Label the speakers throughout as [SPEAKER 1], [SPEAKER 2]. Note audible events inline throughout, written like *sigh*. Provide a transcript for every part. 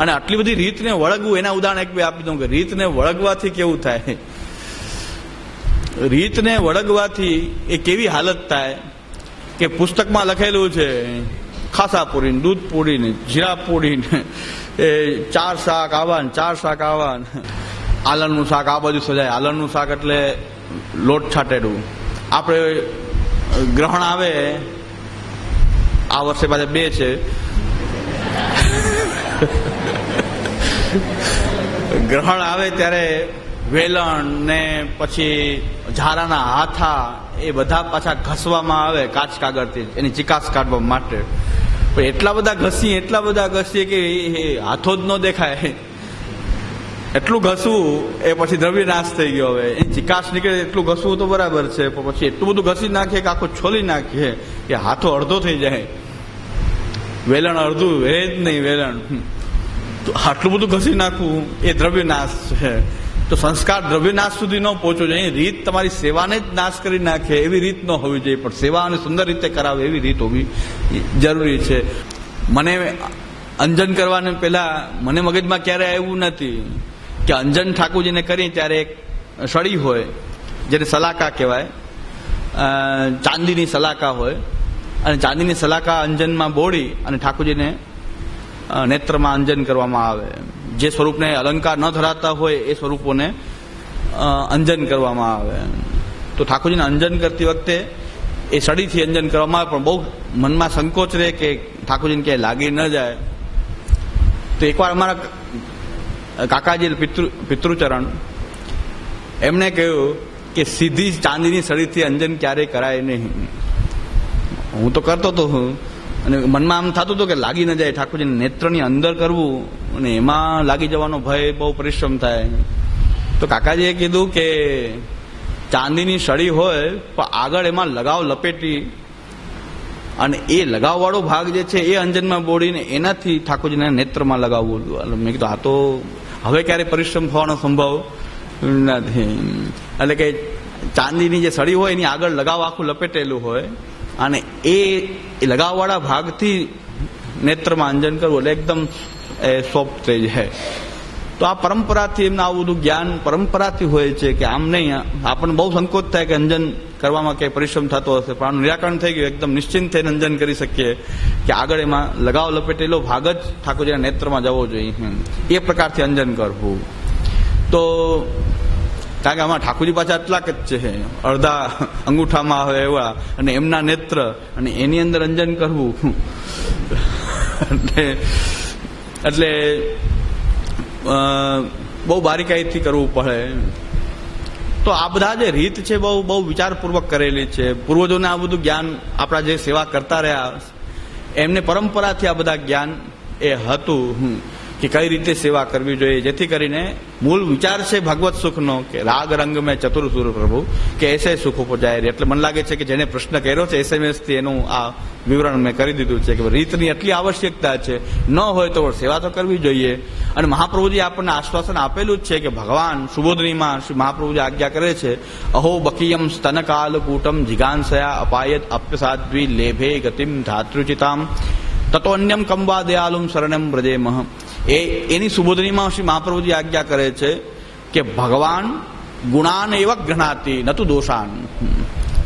[SPEAKER 1] અને આટલી બધી રીતને વળગવું, એના ઉદાહરણ એક બે આપી દઉં કે રીતને વળગવાથી કેવું થાય? રીતને વળગવાથી એ કેવી હાલત થાય કે પુસ્તકમાં લખેલું છે, ખાસા પૂરી ને દૂધ પૂરી ને જીરા પૂરીને, એ ચાર શાક આવા ચાર શાક આવા આલણનું શાક આ બાજુ સજાય. આલણનું શાક એટલે લોટ છાટેડું આપણે ગ્રહણ આવે આ વર્ષે પાછા બે છે. ગ્રહણ આવે ત્યારે વેલણ ને પછી ઝારાના હાથા એ બધા પાછા ઘસવામાં આવે કાચ કાગળથી, એની ચિકાસ કાઢવા માટે. પણ એટલા બધા ઘસીએ, એટલા બધા ઘસીએ કે હાથો જ ન દેખાય. એટલું ઘસવું એ પછી દ્રવ્ય નાશ થઈ ગયો હવે. એ ચિકાસ નીકળે એટલું ઘસવું તો બરાબર છે, પણ પછી એટલું બધું ઘસી નાખીએ કે આખું છોલી નાખીએ. કે હાથો અડધો થઈ જાય. વેલણ અડધું એ જ નહીં વેલણ. તો આટલું બધું ઘસી નાખવું એ દ્રવ્ય નાશ છે. તો સંસ્કાર દ્રવ્ય નાશ સુધી ન પહોંચવો જોઈએ. રીત તમારી સેવાને જ નાશ કરી નાખે, એવી રીત ન હોવી જોઈએ. પણ સેવા અને સુંદર રીતે કરાવે એવી રીત હોવી જરૂરી છે. મને અંજન કરવાને પહેલા મને મગજમાં ક્યારે આવ્યું નથી કે અંજન ઠાકોરજીને કરી ત્યારે એક સળી હોય, જેને સલાકા કહેવાય. ચાંદીની સલાકા હોય. અને ચાંદીની સલાકા અંજનમાં બોળી અને ઠાકોરજીને નેત્રમાં અંજન કરવામાં આવે. જે સ્વરૂપને અલંકાર ન ધરાવતા હોય એ સ્વરૂપોને અંજન કરવામાં આવે. તો ઠાકોરજીને અંજન કરતી વખતે એ સડીથી અંજન કરવામાં આવે, પણ બહુ મનમાં સંકોચ રહે કે ઠાકોરજીને ક્યાંય લાગી ન જાય. તો એકવાર અમારા કાકાજી પિતૃ, પિતૃચરણ, એમણે કહ્યું કે સીધી ચાંદીની સળીથી અંજન ક્યારેય કરાય નહીં. હું તો કરતો હતો અને મનમાં આમ થતું હતું કે લાગી ન જાય, ઠાકોરજીને નેત્રની અંદર કરવું, અને એમાં લાગી જવાનો ભય બહુ પરિશ્રમ થાય. તો કાકાજીએ કીધું કે ચાંદીની સળી હોય, પણ આગળ એમાં લગાવ લપેટી. અને એ લગાવવાળો ભાગ જે છે, એ અંજનમાં બોડીને એનાથી ઠાકોરજીના નેત્રમાં લગાવવું. મેં કીધું, આ તો હવે ક્યારે પરિશ્રમ થવાનો સંભવ નથી. એટલે કે ચાંદીની જે સળી હોય, એની આગળ લગાવ આખું લપેટેલું હોય. અને એ લગાવવાળા ભાગથી નેત્રમાં અંજન કરવું એટલે એકદમ સોફ્ટ થઈ જાય. તો આ પરંપરાથી એમને આવું બધું જ્ઞાન પરંપરાથી હોય છે કે આમ નહીં, આપણને બહુ સંકોચ થાય કે અંજન કરવામાં ક્યાંય પરિશ્રમ થતો હશે. પણ આનું નિરાકરણ થઈ ગયું, એકદમ નિશ્ચિંત થઈને અંજન કરી શકીએ કે આગળ એમાં લગાવ લપેટેલો ભાગ જ ઠાકોરજીના નેત્રમાં જવો જોઈએ. એ પ્રકારથી અંજન કરવું. તો કારણ કે આમાં ઠાકોરજી પાછા એટલાક જ છે. અડધા અંગૂઠામાં આવે એવા અને એમના નેત્ર અને એની અંદર અંજન કરવું. એટલે બહુ બારીકાઈથી કરવું પડે. તો આ બધા જે રીત છે બહુ બહુ વિચારપૂર્વક કરેલી છે. પૂર્વજોને આ બધું જ્ઞાન આપણા જે સેવા કરતા રહ્યા, એમને પરંપરાથી આ બધા જ્ઞાન એ હતું. કે કઈ રીતે સેવા કરવી જોઈએ? જેથી કરીને મૂળ વિચાર છે ભગવત સુખનો કે રાગ રંગ મેં ચતુર સુર પ્રભુ, કે એસે સુખ ઉપજાય એટલે મને લાગે છે કે જેને પ્રશ્ન કર્યો છે એસએમએસથી એનું આ વિવરણ મેં કરી દીધું છે કે રીતની એટલી આવશ્યકતા છે. ન હોય તો સેવા તો કરવી જોઈએ. અને મહાપ્રભુજી આપણને આશ્વાસન આપેલું જ છે કે ભગવાન સુબોધનીમાં શ્રી મહાપ્રભુજી આજ્ઞા કરે છે, અહો બકીયમ સ્તનકાલ કૂટમ જિગાંસયા અપાયત અપ્યસાધ્વી લેભે ગતિમ ધાતૃચિતામ. તત્વન્યમ કંબા દયાલુમ શરણમ વ્રજેમહ. એ એની સુબોધનીમાં શ્રી મહાપ્રભુજી આજ્ઞા કરે છે કે ભગવાન ગુણાન એવા ગ્રહણાતી નતું દોષાન.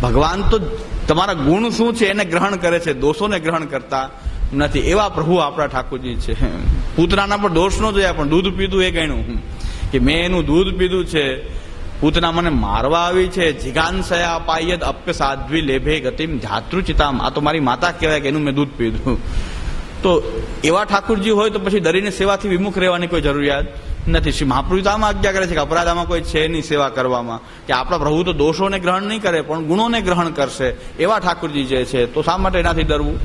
[SPEAKER 1] ભગવાન તો તમારા ગુણ શું છે એને ગ્રહણ કરે છે, દોષોને ગ્રહણ કરતા નથી. એવા પ્રભુ આપણા ઠાકોરજી છે. પૂતનાના પર દોષ ન જોયા, પણ દૂધ પીધું એ ગણ્યું. કે મેં એનું દૂધ પીધું છે, પૂતના મને મારવા આવી છે જિગાંસયા અપાયદ અપ્ય સાધ્વી લેભે ગતિમ ધાતૃચિતામ આ તો મારી માતા કહેવાય કે એનું મેં દૂધ પીધું. તો એવા ઠાકુરજી હોય તો પછી ડરીને સેવાથી વિમુખ રહેવાની કોઈ જરૂરિયાત નથી. શ્રી મહાપ્રભુ તો આમાં આજ્ઞા કરે છે કે અપરાધામાં કોઈ છે નહીં સેવા કરવામાં. કે આપણા પ્રભુ તો દોષોને ગ્રહણ નહીં કરે, પણ ગુણોને ગ્રહણ કરશે. એવા ઠાકુરજી જે છે, તો શા માટે એનાથી ડરવું?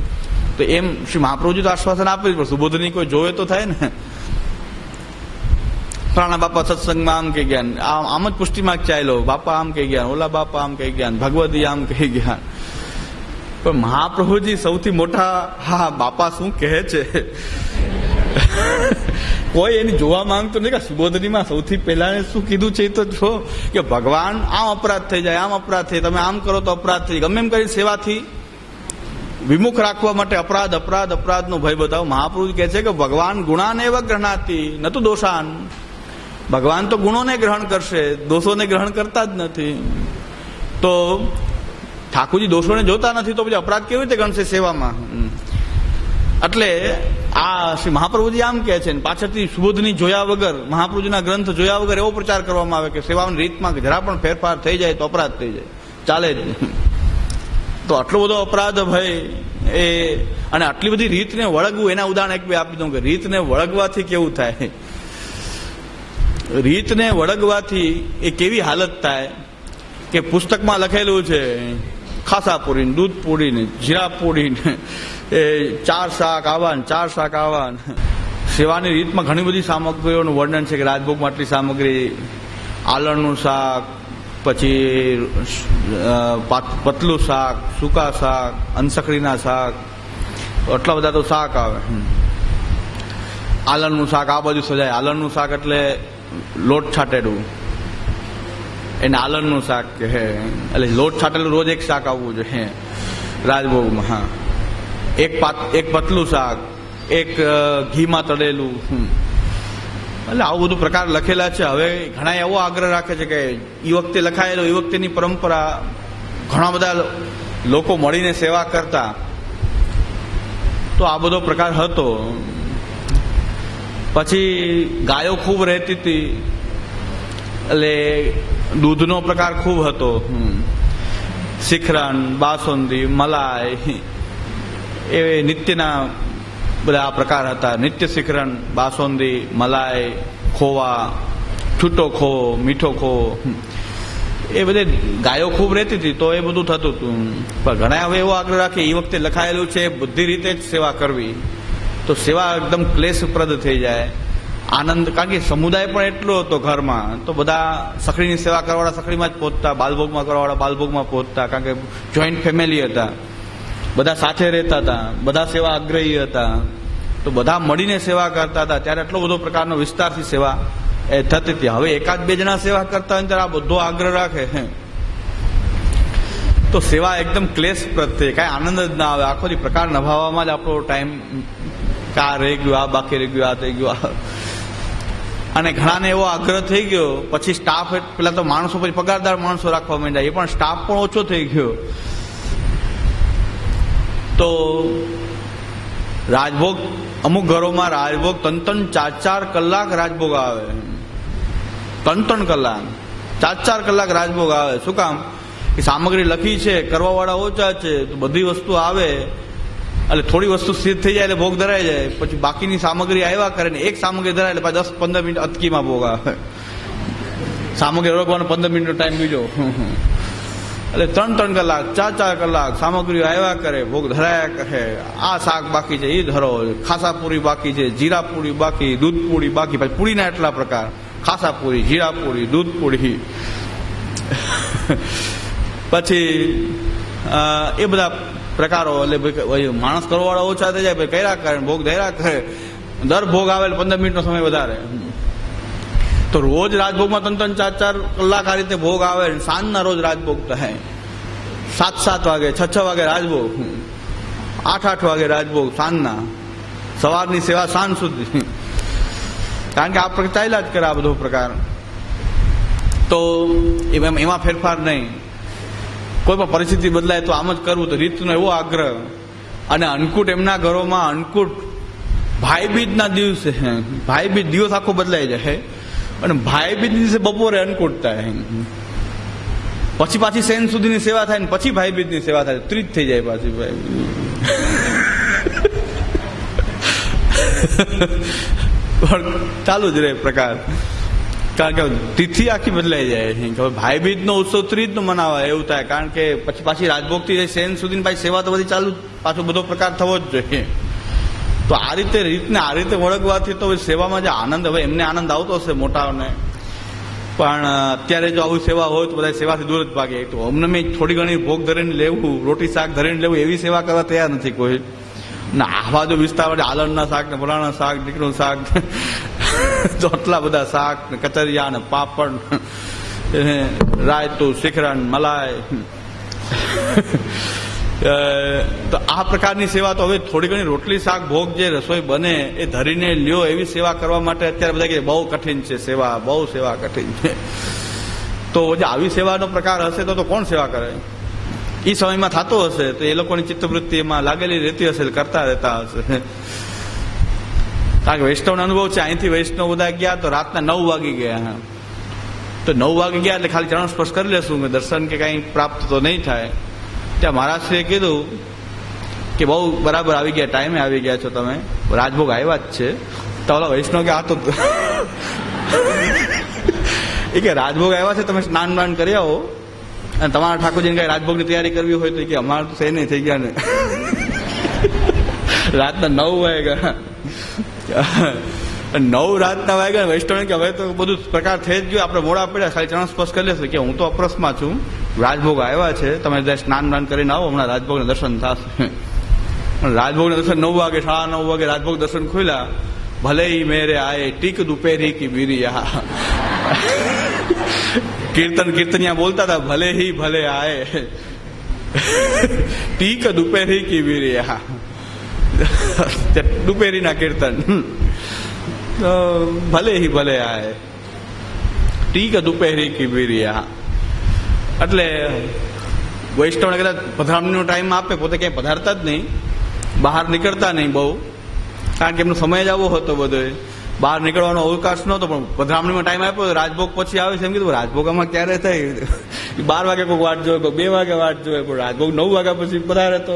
[SPEAKER 1] તો એમ શ્રી મહાપ્રભુજી તો આશ્વાસન આપે પણ સુબોધની કોઈ જોવે તો થાય ને? પ્રાણા બાપા સત્સંગમાં આમ કહી ગયા આમ આમ જ પુષ્ટિમાં ચાલ્યો. બાપા આમ કહી ગયા, ઓલા બાપા આમ કહી ગયા, ભગવતી આમ કહી ગયા. પણ મહાપ્રભુજી સૌથી મોટા, હા, બાપા શું કહે છે? કોઈ એની જોવા માંગતો નહીં કે સુબોધનીમાં સૌથી પહેલા શું કીધું છે એ તો જો, કે ભગવાન આમ અપરાધ થઈ જાય, આમ અપરાધ થઈ તમે આમ કરો તો અપરાધ થઈ ગમે એમ કરી સેવાથી વિમુખ રાખવા માટે અપરાધ અપરાધ, અપરાધનો ભય બતાવો. મહાપુરુષ કહે છે કે ભગવાન ગુણાને એવા ગ્રહણાતી, ન તો દોષાન. ભગવાન તો ગુણોને ગ્રહણ કરશે, દોષોને ગ્રહણ કરતા જ નથી. તો ઠાકોરજી દોષોને જોતા નથી તો પછી અપરાધ કેવી રીતે ગણશે સેવામાં? એટલે આ શ્રી મહાપ્રભુજી આમ કહે છે પાછળથી સુબોધની જોયા વગર, મહાપ્રભુજીના ગ્રંથ જોયા વગર એવો પ્રચાર કરવામાં આવે કે સેવાની રીતમાં જરા પણ ફેરફાર થઈ જાય તો અપરાધ થઈ જાય. ચાલે જ તો આટલો બધો અપરાધ ભય એ અને આટલી બધી રીતને વળગવું, એના ઉદાહરણ એક બે આપી દઉં કે રીતને વળગવાથી કેવું થાય? રીતને વળગવાથી એ કેવી હાલત થાય કે પુસ્તકમાં લખેલું છે ખાસા પૂરીને દૂધ પૂરીને જીરા પૂરીને એ ચાર શાક આવા ને ચાર શાક આવા. સેવાની રીતમાં ઘણી બધી સામગ્રીઓનું વર્ણન છે કે રાજભોગમાં આટલી સામગ્રી, આલણનું શાક, પછી પતલું શાક, સૂકા શાક, અનસખડીના શાક આટલા બધા તો શાક આવે. આલણનું શાક આ બાજુ સજાય. આલણનું શાક એટલે લોટ છાટેલું. એને આલણનું શાક કહે એટલે લોટ છાટેલું રોજ એક શાક આવવું જોઈએ રાજભોગમાં, હા. એક પાત, એક પતલું શાક, એક ઘીમાં તળેલું. એટલે આવું બધું પ્રકાર લખેલા છે. હવે ઘણા એવો આગ્રહ રાખે છે કે એ વખતે લખાયેલો એ વખતેની પરંપરા ઘણા બધા લોકો મળીને સેવા કરતા. તો આ બધો પ્રકાર હતો. પછી ગાયો ખૂબ રહેતી હતી. એટલે દૂધનો પ્રકાર ખૂબ હતો. શિખરણ, બાસુંદી, મલાઈ, એ નિત્યના બધા પ્રકાર હતા નિત્ય શિખરણ, બાસુંદી, મલાઈ, ખોવા, છૂટો ખો, મીઠો ખો. એ બધે ગાયો ખૂબ રહેતી હતી તો એ બધું થતું હતું પણ ઘણા હવે એવો આગ્રહ રાખે એ વખતે લખાયેલું છે બધી રીતે જ સેવા કરવી તો સેવા એકદમ ક્લેશપ્રદ થઈ જાય આનંદ, કારણ કે સમુદાય પણ એટલો હતો ઘરમાં, તો બધા સખડીની સેવા કરવાવાળા સખડીમાં જ પહોંચતા, બાલભોગમાં કરવાવાળા બાલભોગમાં પહોંચતા, કારણ કે જોઈન્ટ ફેમિલી હતા. બધા સાથે રહેતા હતા, બધા સેવા આગ્રહી હતા. તો બધા મળીને સેવા કરતા હતા. ત્યારે એટલો બધો પ્રકારનો વિસ્તારથી સેવા એ થતી હતી. હવે એકાદ બે જણા સેવા કરતા હોય ત્યારે આ બધો આગ્રહ રાખે. હે. તો સેવા એકદમ ક્લેશ પ્રત્યે, કાંઈ આનંદ જ ના આવે. આખો પ્રકાર નભાવવામાં જ આપણો ટાઈમ કા રહી ગયો, આ બાકી રહી ગયું, આ થઈ ગયું, આ અને ઘણાને એવો આગ્રહ થઈ ગયો. પછી સ્ટાફ પેલા તો માણસો પછી પગારદાર માણસો રાખવા માંડ્યા. એ પણ સ્ટાફ પણ ઓછો થઈ ગયો. તો રાજભોગ, અમુક ઘરોમાં રાજભોગ ત્રણ ત્રણ ચાર ચાર કલાક રાજભોગ આવે. ત્રણ ત્રણ કલાક. ચાર ચાર કલાક રાજભોગ આવે. શું કામ? કે સામગ્રી લખી છે, કરવા વાળા ઓછા છે, તો બધી વસ્તુ આવે. એટલે થોડી વસ્તુ સ્થિર થઈ જાય એટલે ભોગ ધરાઈ જાય. પછી બાકીની સામગ્રી આવ્યા કરે ને, એક સામગ્રી ધરાય એટલે દસ પંદર મિનિટ અટકીમાં ભોગ આવે. સામગ્રી રોકવાનો પંદર મિનિટનો ટાઈમ બીજો. એટલે ત્રણ ત્રણ કલાક, ચાર ચાર કલાક સામગ્રી આવ્યા કરે, ભોગ ધરાયા કરે. આ શાક બાકી છે એ ધરો. ખાસા પૂરી બાકી છે, જીરા પૂરી બાકી, દૂધ પૂરી બાકી. પછી પૂરીના એટલા પ્રકાર. ખાસા પૂરી, જીરા પૂરી, દૂધ પૂરી. પછી એ બધા પ્રકારો એટલે ભાઈ માણસ કરવાવાળા ઓછા થઈ જાય, ભાઈ કર્યા કરે ભોગ ધૈરા કરે. દર ભોગ આવે પંદર મિનિટનો સમય વધારે. તો રોજ રાજભોગમાં ત્રણ ત્રણ ચાર ચાર કલાક આ રીતે ભોગ આવે સાંજના રોજ રાજભોગ થાય. સાત સાત વાગે, છ છ વાગે રાજભોગ. આઠ આઠ વાગે રાજભોગ સાંજના. સવારની સેવા સાંજ સુધી. કારણ કે આ ચાલ્યા જ કરે આ બધો પ્રકાર. તો એમાં ફેરફાર નહીં. કોઈ પણ પરિસ્થિતિ બદલાય તો આમ જ કરવું તો રીતનો એવો આગ્રહ. અને અન્નકૂટ એમના ઘરોમાં અન્નકૂટ ભાઈબીજના દિવસે ભાઈબીજ દિવસ આખો બદલાઈ જાય અને ભાઈબીજ દિવસે બપોરે અન્નકૂટ થાય પછી પાછી સેન સુધીની સેવા થાય ને પછી ભાઈબીજની સેવા થાય. ત્રીજ થઈ જાય પાછી ભાઈ. *laughs* પણ ચાલુ જ રહે પ્રકાર. કારણ કે તિથિ આખી બદલાઈ જાય છે. ભાઈ બીજ નો ઉત્સવ ત્રીજ નો મનાવાય, એવું થાય. કારણ કે પછી પાછી રાજભોગથી સેન સુધી પાછી સેવા તો બધી ચાલુ પાછો બધો પ્રકાર થવો જ જોઈએ. તો આ રીતે રીતને આ રીતે વળગવાથી તો સેવામાં જે આનંદ, હવે એમને આનંદ આવતો હશે મોટાઓને. પણ અત્યારે જો આવી સેવા હોય તો બધા સેવાથી દૂર જ ભાગે. તો અમને મેં થોડી ઘણી ભોગ ધરીને લેવું, રોટી શાક ધરીને લેવું, એવી સેવા કરવા તૈયાર નથી કોઈ. ના આવા જો વિસ્તાર આલણના શાક ને ફલાણા શાક, દીકરીનું શાક *laughs* તો આટલા બધા શાક ને કચરિયા ને પાપડ રાયતું, શિખરણ, મલાઈ. *laughs* તો આ પ્રકારની સેવા તો હવે થોડી ઘણી રોટલી શાક ભોગ જે રસોઈ બને એ ધરીને લ્યો એવી સેવા કરવા માટે અત્યારે બધા કે બહુ કઠિન છે સેવા, બહુ સેવા કઠિન છે. તો જે આવી સેવાનો પ્રકાર હશે તો તો કોણ સેવા કરે? એ સમયમાં થતો હશે તો એ લોકોની ચિત્તવૃત્તિ એમાં લાગેલી રહેતી હશે કરતા રહેતા હશે. કારણ કે વૈષ્ણવનો અનુભવ છે. અહીંથી વૈષ્ણવ બધા ગયા તો રાતના નવ વાગી ગયા. તો નવ વાગી ગયા એટલે ખાલી ચરણ સ્પર્શ કરી લેશું. દર્શન કે કાંઈ પ્રાપ્ત તો નહીં થાય. ત્યાં મહારાજશ્રીએ કીધું કે બહુ બરાબર આવી ગયા, ટાઈમે આવી ગયા છો તમે. રાજભોગ આવ્યા જ છે. તો ઓલા વૈષ્ણવ કે આ તો *laughs* એ કે રાજભોગ આવ્યા છે, તમે સ્નાન સ્નાન કરી આવો. અને તમારા ઠાકોરજીને કઈ રાજભોગની તૈયારી કરવી હોય તો કે અમારે તો છે નહીં થઈ ગયા ને. *laughs* રાતના નવ વાગ્યા. *laughs* નવ રાતના વાગ્યા ને વૈષ્ણવ કે હવે તો બધું પ્રકાર થઈ જ ગયો. આપણે મોડા પડ્યા, ખાલી ચરણ સ્પર્શ કરી લેશું. કે હું તો અપ્રસમાં છું. રાજભોગ આવ્યા છે. તમે ત્યાં સ્નાન સ્નાન કરીને આવો, હમણાં રાજભોગના દર્શન થશે. રાજભોગના દર્શન નવ વાગે, સાડા નવ વાગે રાજભોગ દર્શન ખુલ્યા. ભલે મેરે આયે ટીક દુપેરી કી બીરિયા. *laughs* કીર્તન કીર્તનિયા બોલતા હતા, ભલે હી ભલે આયે. *laughs* ટીક દુપેરી કી બીરિયા. દુપેરીના કીર્તન ભલે હિ ભલે આય ટીક દુપેરી કી બીરિયા એટલે વૈષ્ણવને કદાચ પધરામણીનો ટાઈમ આપે પોતે ક્યાંય પધારતા જ નહીં બહાર નીકળતા નહીં બહુ કારણ કે એમનો સમય જ આવો હતો બધો. બહાર નીકળવાનો અવકાશ નહોતો, પણ પધરામણીમાં ટાઈમ આપ્યો રાજભોગ પછી આવે છે. એમ કીધું રાજભોગમાં ક્યારે થાય? *laughs* બાર વાગે કોઈ વાટ જોવે, કોઈ બે વાગે વાટ જોવે, પણ રાજભોગ નવ વાગ્યા પછી પધારે તો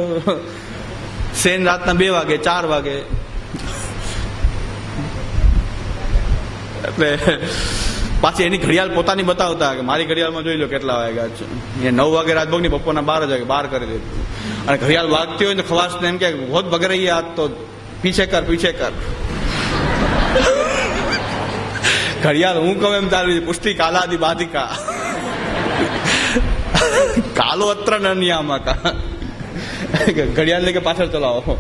[SPEAKER 1] સેન રાતના બે વાગે, ચાર વાગે. એટલે પાછી એની ઘડિયાળ પોતાની બતાવતા કે મારી ઘડિયાળમાં જોઈ લો કેટલા વાગ્યા છે. એ નવ વાગે રાજભોગની બપોરના બાર વાગે, બાર કરી દે અને ઘડિયાળ વાગતી હોય તો ખવાસને એમ કે બહુ રહી આજ તો પીછે કર પીછે કર. ઘડિયાળ હું કહું એમ ચાલુ પુષ્ટિ કાલાદી બાધિકા. કાલો અત્ર નિયામકા ઘડિયાળ કે પાછળ ચલાવો.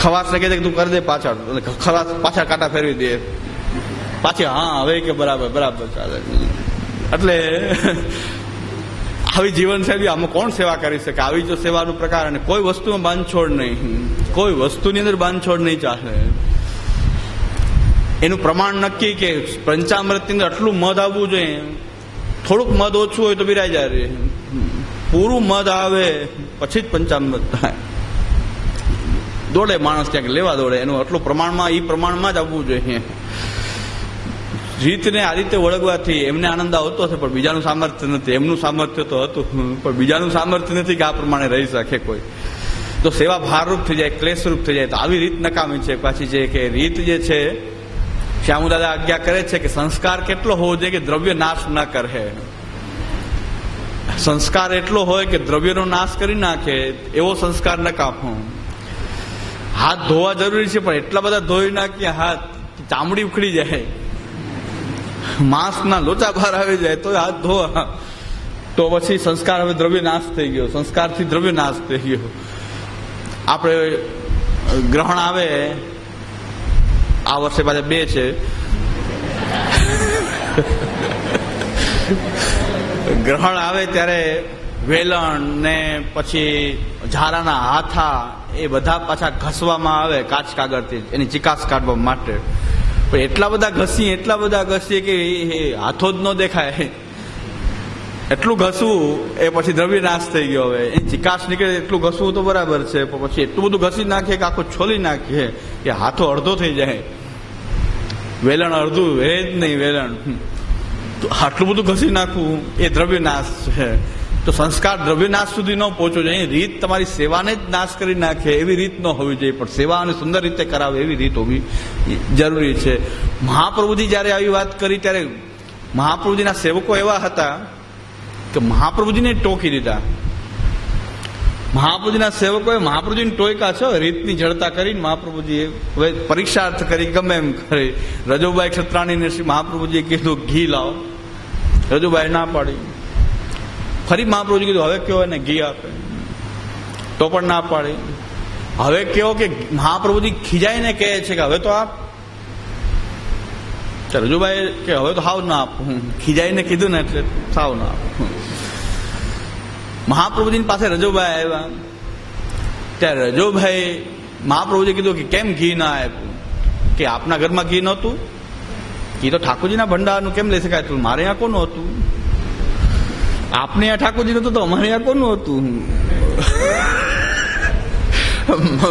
[SPEAKER 1] ખવાસ ને કહે છે કે તું કરી દે પાછળ. અને ખવાસ પાછા કાંટા ફેરવી દે. પાછી, હા, હવે કે બરાબર બરાબર ચાલે. એટલે આવી જીવનશૈલી આમાં કોણ સેવા કરી શકે? આવી જો સેવાનો પ્રકાર અને કોઈ વસ્તુમાં બાંધછોડ નહીં. કોઈ વસ્તુની અંદર બાંધછોડ નહીં ચાલે. એનું પ્રમાણ નક્કી કે પંચામૃતની અંદર આટલું મધ આવવું જોઈએ. થોડુંક મધ ઓછું હોય તો બિરાઈ જાય પૂરું મધ આવે. પછી જ પંચામૃત થાય. દોડે માણસ ક્યાંક લેવા દોડે, એનું આટલું પ્રમાણમાં એ પ્રમાણમાં જ આવવું જોઈએ. રીતને આ રીતે વળગવાથી એમને આનંદ આવતો હશે, પણ બીજાનું સામર્થ્ય નથી. એમનું સામર્થ્ય તો હતું, પણ બીજાનું સામર્થ્ય નથી કે આ પ્રમાણે રહી શકે કોઈ. તો સેવા ભારરૂપ થઈ જાય, ક્લેશરૂપ થઈ જાય, તો આવી રીત નકામી છે. પાછી જે કે રીત જે છે, શ્યામુદાદા આજ્ઞા કરે છે કે સંસ્કાર કેટલો હોવો જોઈએ કે દ્રવ્ય નાશ ન કરે. સંસ્કાર એટલો હોય કે દ્રવ્યનો નાશ કરી નાખે, એવો સંસ્કાર ન કાપો. હાથ ધોવા જરૂરી છે, પણ એટલા બધા ધોઈ નાખીએ હાથ ચામડી ઉખડી જાય. માંસના લોચા બહાર આવી જાય, તો હાથ ધોવા તો પછી સંસ્કાર હવે દ્રવ્ય નાશ થઈ ગયો. સંસ્કારથી દ્રવ્ય નાશ થઈ ગયો. આપણે ગ્રહણ આવે, આ વર્ષે પાછા બે છે. ગ્રહણ આવે ત્યારે વેલણ ને પછી ઝારાના હાથા એ બધા પાછા ઘસવામાં આવે કાચ કાગળથી એની ચિકાસ કાઢવા માટે. પણ એટલા બધા ઘસીએ, એટલા બધા ઘસીએ કે હાથો જ ન દેખાય. એટલું ઘસવું એ પછી દ્રવ્ય નાશ થઈ ગયો હવે. એની ચિકાસ નીકળે એટલું ઘસવું તો બરાબર છે, પણ પછી એટલું બધું ઘસી નાખીએ કે આખું છોલી નાખીએ કે હાથો અડધો થઈ જાય. વેલણ અડધું હે જ નહીં વેલણ. તો આટલું બધું ઘસી નાખવું એ દ્રવ્ય નાશ છે. તો સંસ્કાર દ્રવ્ય નાશ સુધી ન પહોંચવો જોઈએ. રીત તમારી સેવાને જ નાશ કરી નાખે, એવી રીત ન હોવી જોઈએ. પણ સેવાને સુંદર રીતે કરાવે એવી રીત હોવી જરૂરી છે. મહાપ્રભુજી જ્યારે આવી વાત કરી, ત્યારે મહાપ્રભુજીના સેવકો એવા હતા કે મહાપ્રભુજીને ટોકી દીધા. મહાપ્રભુજીના સેવકોએ મહાપ્રભુજીને ટોયકા છે, રીતની જડતા કરીને મહાપ્રભુજીએ હવે પરીક્ષાર્થ કરી, ગમે એમ કરી. રજુભાઈ ક્ષત્રાણીને શ્રી મહાપ્રભુજીએ કીધું, ઘી લાવો. રજુભાઈ ના પાડી. ફરી મહાપ્રભુજી કીધું, હવે કયો એને ઘી આપે? તો પણ ના પાડી. હવે કેવો કે મહાપ્રભુજી ખીજાઈને કહે છે કે હવે તો આપ. રજુભાઈ કે, હવે તો હાવ ના આપું. ખીજાઈને કીધું ને એટલે સાવ ના આપું. મહાપ્રભુજી પાસે રજુભાઈ આવ્યા. ત્યારે રજુભાઈ મહાપ્રભુજી કીધું કે, કેમ ઘી ના આપ્યું? કે આપના ઘરમાં ઘી નહોતું? ઘી તો ઠાકોરજીના ભંડારનું કેમ લઈ શકાય? તું મારે અહીંયા કોનું હતું? આપને આ ઠાકોરજીનું તો અમારે અહીંયા કોનું હતું?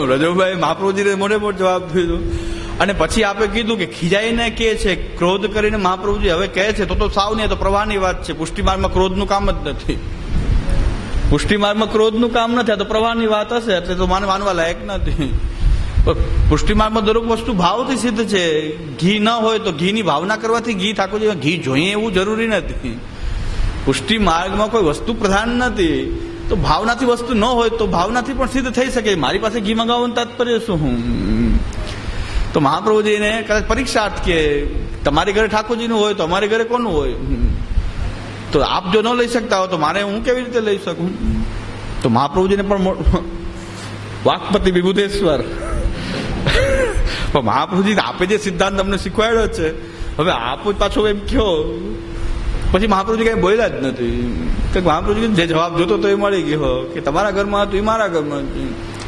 [SPEAKER 1] રજોભાઈ મહાપ્રભુજીને મોટે મોટ જવાબ દીધો. અને પછી આપે કીધું કે ખીજાઈને કે છે, ક્રોધ કરીને મહાપ્રભુજી હવે કહે છે, તો તો સાવ નહીં તો પ્રવાહની વાત છે. પુષ્ટિમાર્ગમાં ક્રોધનું કામ જ નથી. પુષ્ટિમાર્ગમાં ક્રોધનું કામ નથી, આ તો પ્રવાહની વાત હશે, એટલે તો માને માનવા લાયક નથી. પણ પુષ્ટિમાર્ગમાં દરેક વસ્તુ ભાવથી સિદ્ધ છે. ઘી ન હોય તો ઘીની ભાવના કરવાથી ઘી ઠાકોરજી ઘી જોઈએ એવું જરૂરી નથી. પુષ્ટિ માર્ગમાં કોઈ વસ્તુ પ્રધાન નથી. તો ભાવનાથી વસ્તુ ન હોય તો ભાવનાથી પણ સિદ્ધ થઈ શકે. મારી પાસે ઘી મંગાવવાનું તાત્પર્ય શું? હું તો મહાપ્રભુજીને કદાચ પરીક્ષા કે તમારી ઘરે ઠાકોરજીનું હોય તો અમારે ઘરે કોનું હોય? તો આપ જો ન લઈ શકતા હો તો મારે હું કેવી રીતે લઈ શકું? તો મહાપ્રભુજીને પણ વાકપતિ વિભૂતેશ્વર પણ મહાપ્રભુજી આપે જે સિદ્ધાંત અમને શીખવાડ્યો છે. હવે આપ પાછો એમ કયો પછી મહાપ્રભુજી કઈ બોલ્યા જ નથી. કે મહાપ્રભુજી જે જવાબ જોતો તો એ મળી ગયો કે તમારા ઘરમાં હતું, એ મારા ઘરમાં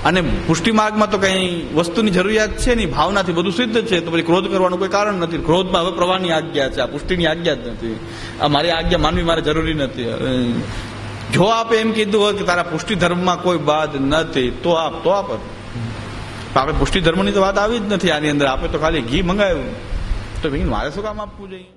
[SPEAKER 1] અને પુષ્ટિ માર્ગમાં તો કઈ વસ્તુની જરૂરિયાત છે નહીં, ભાવનાથી બધું સિદ્ધ છે, તો પછી ક્રોધ કરવાનું કોઈ કારણ નથી. ક્રોધમાં હવે પ્રવાહની આજ્ઞા છે, આ પુષ્ટિની આજ્ઞા જ નથી. આ મારી આજ્ઞા માનવી મારે જરૂરી નથી. જો આપે એમ કીધું હોય કે તારા પુષ્ટિ ધર્મમાં કોઈ બાદ નથી, તો આપ તો આપ જ. પણ આપણે પુષ્ટિ ધર્મની તો વાત આવી જ નથી આની અંદર. આપણે તો ખાલી ઘી મંગાવ્યું. તો મારે શું કામ આપવું જોઈએ?